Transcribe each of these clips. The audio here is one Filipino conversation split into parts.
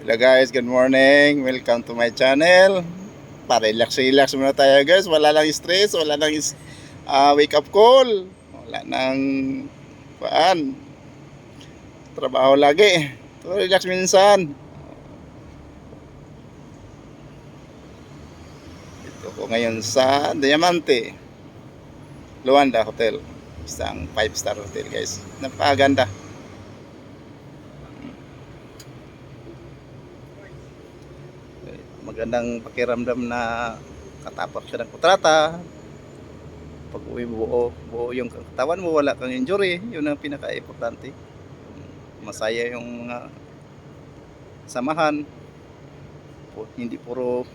Hello guys, good morning. Welcome to my channel. Para relax-relax muna tayo guys. Wala lang stress, wala lang is, ah, wake up call. Wala nang paan. Trabaho lagi. So, relax minsan. Ito ko ngayon sa Diamante. Luanda Hotel. Isang 5-star hotel guys. Napakaganda. Magandang pakiramdam na katapos siya ng kontrata. Pag uwi buo, buo yung katawan mo wala kang injury. Yun ang pinaka-importante. Masaya yung mga samahan. Hindi puro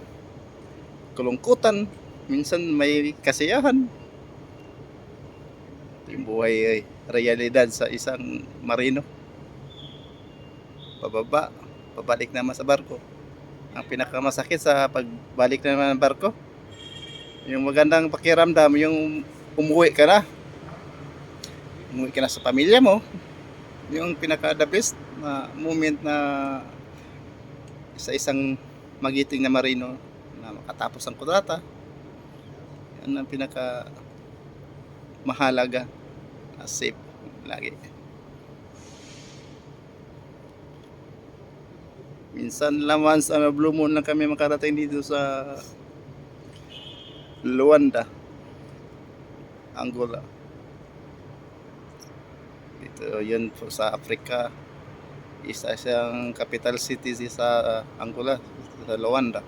kulungkutan minsan may kasiyahan. Yung buhay ay realidad sa isang marino. Pababa pabalik naman sa barko ang pinakamasakit sa pagbalik na naman ng barko yung magandang pakiramdam yung umuwi ka na. Umuwi ka na sa pamilya mo. Yung pinaka the best na moment na sa isang magiting na marino na makatapos ang kontrata yan ang pinaka mahalaga safe lagi Minsan laman sa Blue Moon lang kami makarating dito sa Luanda, Angola. Dito yun po sa Africa. Isa siyang capital city sa Angola, sa Luanda.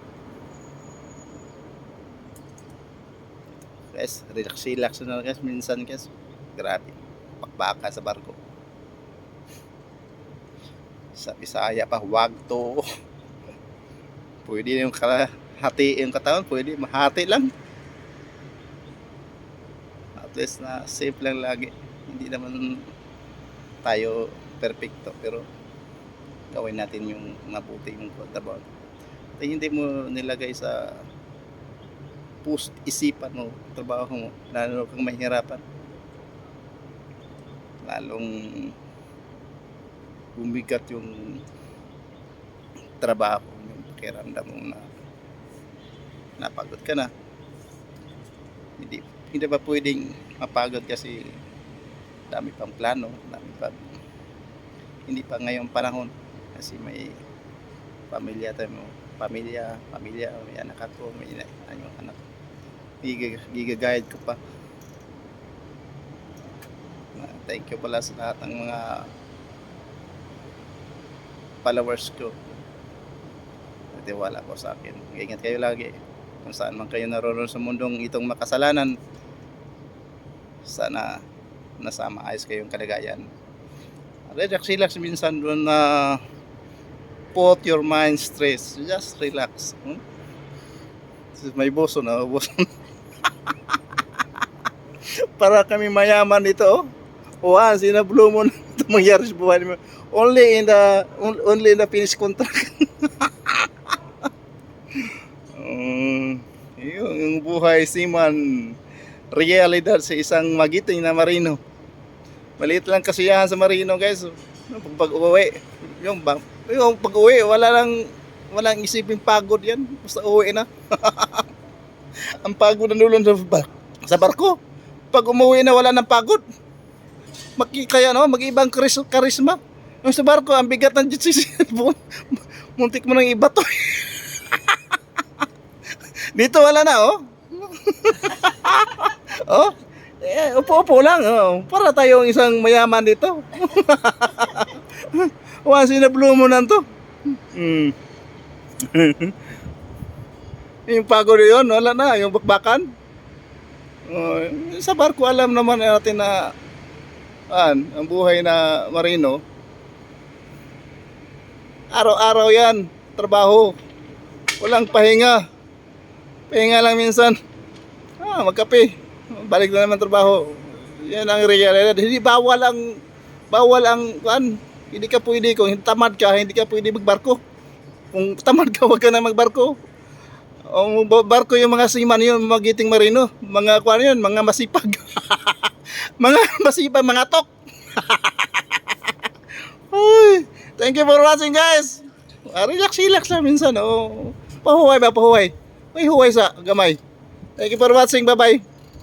Guys, relax-relax na guys. Minsan guys, grabe. Pakbaka sa barko sa Bisaya pa, wag to. Pwede yung hati yung katawan, pwede mahati lang. At least na safe lang lagi. Hindi naman tayo perfecto pero gawin natin yung mabuti yung trabaho. At hindi mo nilagay sa post isipan mo, trabaho mo, lalo kang mahirapan. Lalong bumigat yung trabaho, yung pakiramdam mo na napagod ka na. Hindi, hindi ba pwedeng mapagod kasi dami pang plano, dami pa hindi pa ngayong panahon kasi may pamilya tayo mo, pamilya, pamilya, may anak ako, may ano, anak. Giga, giga-guide ko pa. Thank you pala sa lahat ng mga followers ko. Natiwala ko sa akin. Ingat kayo lagi. Kung saan man kayo naroon sa mundong itong makasalanan, sana nasa maayos kayong kalagayan. Relax-relax minsan doon na put your mind stress. Just relax. Hmm? My boso na. Boso. Para kami mayaman dito. Oh. Uwan, sinablo mo na ito mangyari sa buhay mo. Only in the on- only in the finished contract. um, yun, yung buhay seaman realidad sa isang magiting na marino. Maliit lang kasiyahan sa marino, guys. Pag pag-uwi, yung bang, yung pag-uwi, wala lang walang isipin pagod yan. Basta uwi na. Ang pagod na nulon sa, bar- sa barko. Pag umuwi na wala ng pagod. Maki, kaya no, mag-ibang karis- karisma. Yung sa barko, ang bigat ng jitsi. Muntik mo nang iba to. Dito wala na, oh. oh. Eh, upo-upo lang, oh. Para tayong isang mayaman dito. Wa sinablo mo nan to. Hmm. yung pagod yun, wala na, yung bakbakan. Oh, sa barko alam naman natin na an, ang buhay na marino. Araw-araw yan, trabaho. Walang pahinga. Pahinga lang minsan. Ah, magkape. Balik na naman trabaho. Yan ang realidad. Hindi bawal ang bawal ang kuan. Hindi ka pwede kung tamad ka, hindi ka pwede magbarko. Kung tamad ka, wag ka na magbarko. Ang ba- barko yung mga seaman yun, mga giting marino, mga kuan yun, mga masipag. mga masipag, mga tok. Uy, thank you for watching guys. Ah, relax, relax lang minsan. Oh. Pahuway ba, pahuway. May huway sa gamay. Thank you for watching. Bye-bye.